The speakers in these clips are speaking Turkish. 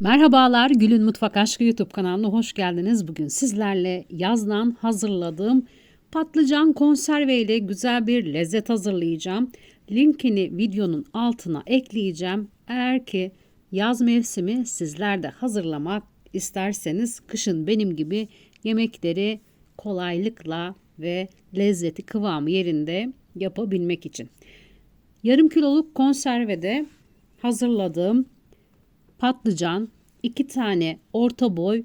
Merhabalar, Gül'ün Mutfak Aşkı YouTube kanalına hoş geldiniz. Bugün sizlerle yazdan hazırladığım patlıcan konserve ile güzel bir lezzet hazırlayacağım. Linkini videonun altına ekleyeceğim. Eğer ki yaz mevsimi sizler de hazırlamak isterseniz kışın benim gibi yemekleri kolaylıkla ve lezzeti kıvamı yerinde yapabilmek için. Yarım kiloluk konservede hazırladığım patlıcan, iki tane orta boy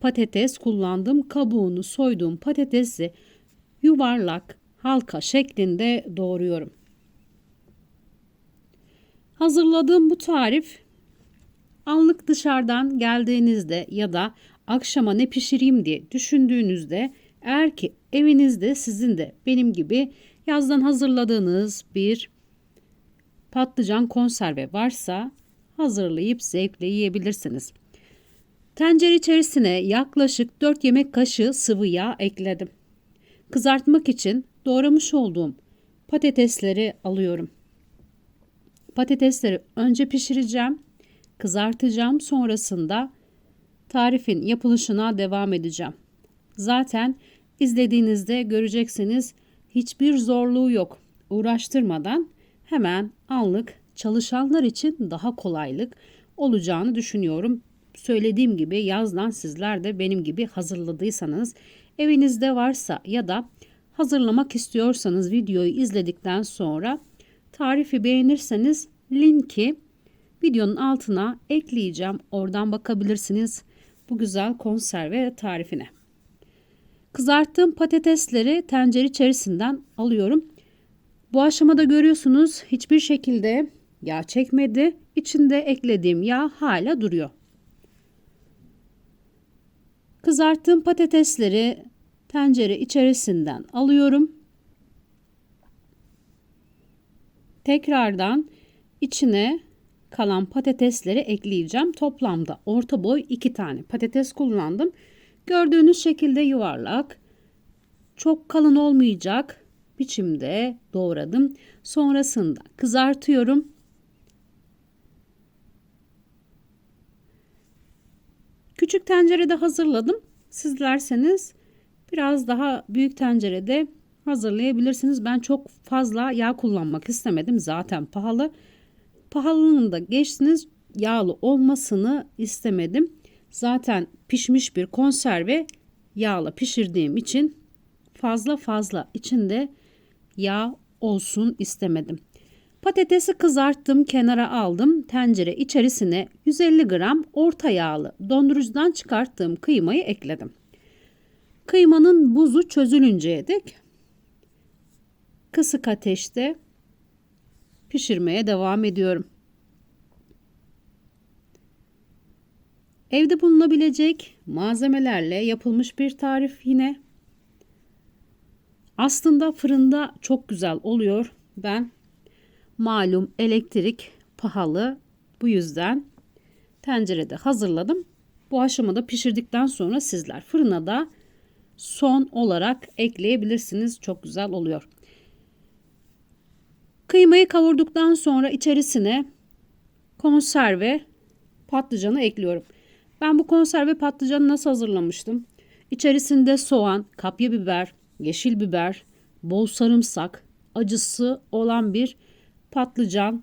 patates kullandım. Kabuğunu soyduğum patatesi yuvarlak halka şeklinde doğruyorum. Hazırladığım bu tarif anlık dışarıdan geldiğinizde ya da akşama ne pişireyim diye düşündüğünüzde eğer ki evinizde sizin de benim gibi yazdan hazırladığınız bir patlıcan konserve varsa hazırlayıp zevkle yiyebilirsiniz. Tencere içerisine yaklaşık 4 yemek kaşığı sıvı yağ ekledim. Kızartmak için doğramış olduğum patatesleri alıyorum. Patatesleri önce pişireceğim, kızartacağım. Sonrasında tarifin yapılışına devam edeceğim. Zaten izlediğinizde göreceksiniz hiçbir zorluğu yok. Uğraştırmadan hemen anlık çalışanlar için daha kolaylık olacağını düşünüyorum. Söylediğim gibi yazdan sizler de benim gibi hazırladıysanız evinizde varsa ya da hazırlamak istiyorsanız videoyu izledikten sonra tarifi beğenirseniz linki videonun altına ekleyeceğim. Oradan bakabilirsiniz bu güzel konserve tarifine. Kızarttığım patatesleri tencere içerisinden alıyorum. Bu aşamada görüyorsunuz hiçbir şekilde Yağ çekmedi. İçinde eklediğim yağ hala duruyor. Kızarttığım patatesleri tencere içerisinden alıyorum. Tekrardan içine kalan patatesleri ekleyeceğim. Toplamda orta boy 2 tane patates kullandım. Gördüğünüz şekilde yuvarlak. Çok kalın olmayacak biçimde doğradım. Sonrasında kızartıyorum. Küçük tencerede hazırladım. Sizlerseniz biraz daha büyük tencerede hazırlayabilirsiniz. Ben çok fazla yağ kullanmak istemedim. Zaten pahalı. Pahalılığını da geçtiniz. Yağlı olmasını istemedim. Zaten pişmiş bir konserve yağla pişirdiğim için fazla fazla içinde yağ olsun istemedim. Patatesi kızarttım, kenara aldım. Tencere içerisine 150 gram orta yağlı dondurucudan çıkarttığım kıymayı ekledim. Kıymanın buzu çözülünceye dek kısık ateşte pişirmeye devam ediyorum. Evde bulunabilecek malzemelerle yapılmış bir tarif yine. Aslında fırında çok güzel oluyor. Ben Malum elektrik pahalı. Bu yüzden tencerede hazırladım. Bu aşamada pişirdikten sonra sizler fırına da son olarak ekleyebilirsiniz. Çok güzel oluyor. Kıymayı kavurduktan sonra içerisine konserve patlıcanı ekliyorum. Ben bu konserve patlıcanı nasıl hazırlamıştım? İçerisinde soğan, kapya biber, yeşil biber, bol sarımsak, acısı olan bir patlıcan,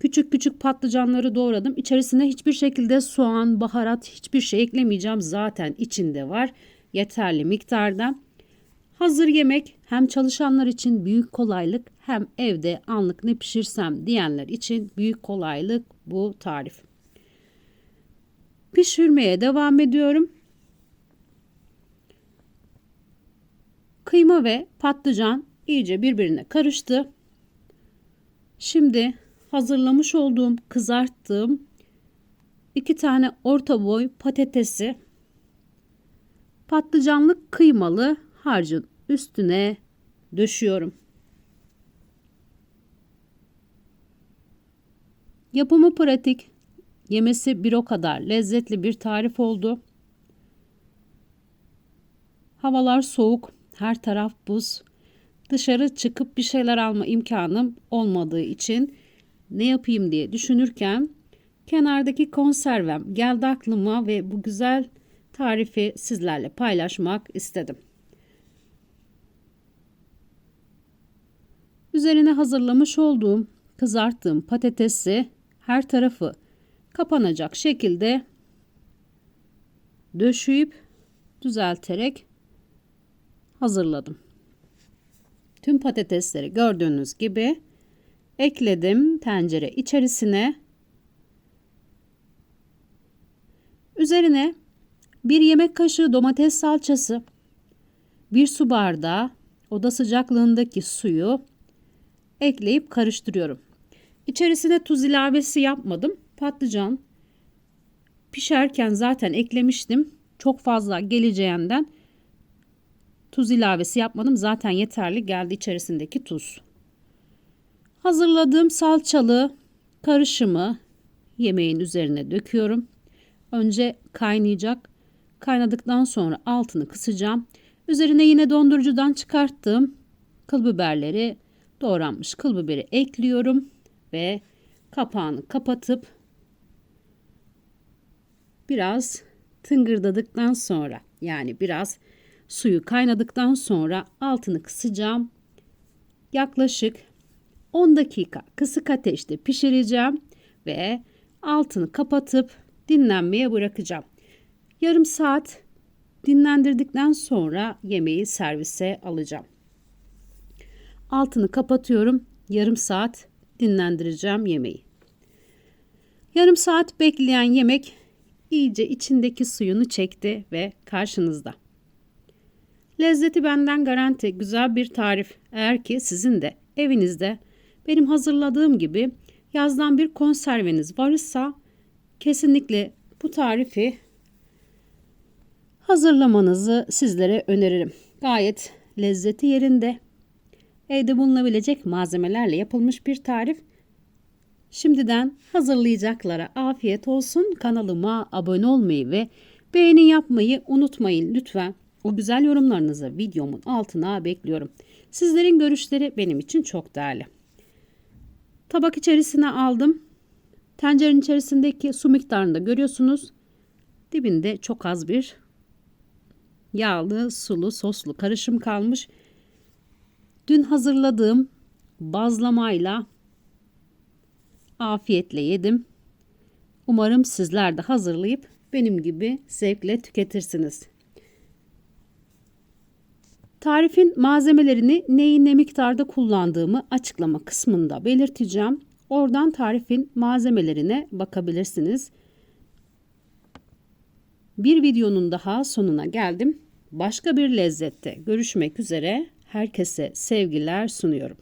küçük küçük patlıcanları doğradım. İçerisine hiçbir şekilde soğan, baharat hiçbir şey eklemeyeceğim. Zaten içinde var. Yeterli miktarda. Hazır yemek hem çalışanlar için büyük kolaylık hem evde anlık ne pişirsem diyenler için büyük kolaylık bu tarif. Pişirmeye devam ediyorum. Kıyma ve patlıcan iyice birbirine karıştı. Şimdi hazırlamış olduğum kızarttığım iki tane orta boy patatesi patlıcanlı kıymalı harcın üstüne döşüyorum. Yapımı pratik, yemesi bir o kadar lezzetli bir tarif oldu. Havalar soğuk, her taraf buz dışarı çıkıp bir şeyler alma imkanım olmadığı için ne yapayım diye düşünürken kenardaki konservem geldi aklıma ve bu güzel tarifi sizlerle paylaşmak istedim. Üzerine hazırlamış olduğum kızarttığım patatesi her tarafı kapanacak şekilde döşeyip düzelterek hazırladım. Tüm patatesleri gördüğünüz gibi ekledim tencere içerisine. Üzerine bir yemek kaşığı domates salçası, bir su bardağı oda sıcaklığındaki suyu ekleyip karıştırıyorum. İçerisine tuz ilavesi yapmadım. Patlıcan pişerken zaten eklemiştim. Çok fazla geleceğinden tuz ilavesi yapmadım. Zaten yeterli geldi içerisindeki tuz. Hazırladığım salçalı karışımı yemeğin üzerine döküyorum. Önce kaynayacak. Kaynadıktan sonra altını kısacağım. Üzerine yine dondurucudan çıkarttığım kıl biberleri, doğranmış kıl biberi ekliyorum ve kapağını kapatıp biraz tıngırdadıktan sonra yani biraz suyu kaynadıktan sonra altını kısacağım. Yaklaşık 10 dakika kısık ateşte pişireceğim ve altını kapatıp dinlenmeye bırakacağım. Yarım saat dinlendirdikten sonra yemeği servise alacağım. Altını kapatıyorum. Yarım saat dinlendireceğim yemeği. Yarım saat bekleyen yemek iyice içindeki suyunu çekti ve karşınızda. Lezzeti benden garanti güzel bir tarif. Eğer ki sizin de evinizde benim hazırladığım gibi yazdan bir konserveniz varsa kesinlikle bu tarifi hazırlamanızı sizlere öneririm. Gayet lezzeti yerinde. Evde bulunabilecek malzemelerle yapılmış bir tarif. Şimdiden hazırlayacaklara afiyet olsun. Kanalıma abone olmayı ve beğeni yapmayı unutmayın lütfen. O güzel yorumlarınızı videomun altına bekliyorum. Sizlerin görüşleri benim için çok değerli. Tabak içerisine aldım. Tencerenin içerisindeki su miktarını da görüyorsunuz. Dibinde çok az bir yağlı, sulu, soslu karışım kalmış. Dün hazırladığım bazlamayla afiyetle yedim. Umarım sizler de hazırlayıp benim gibi zevkle tüketirsiniz. Tarifin malzemelerini neyi ne miktarda kullandığımı açıklama kısmında belirteceğim. Oradan tarifin malzemelerine bakabilirsiniz. Bir videonun daha sonuna geldim. Başka bir lezzette görüşmek üzere. Herkese sevgiler sunuyorum.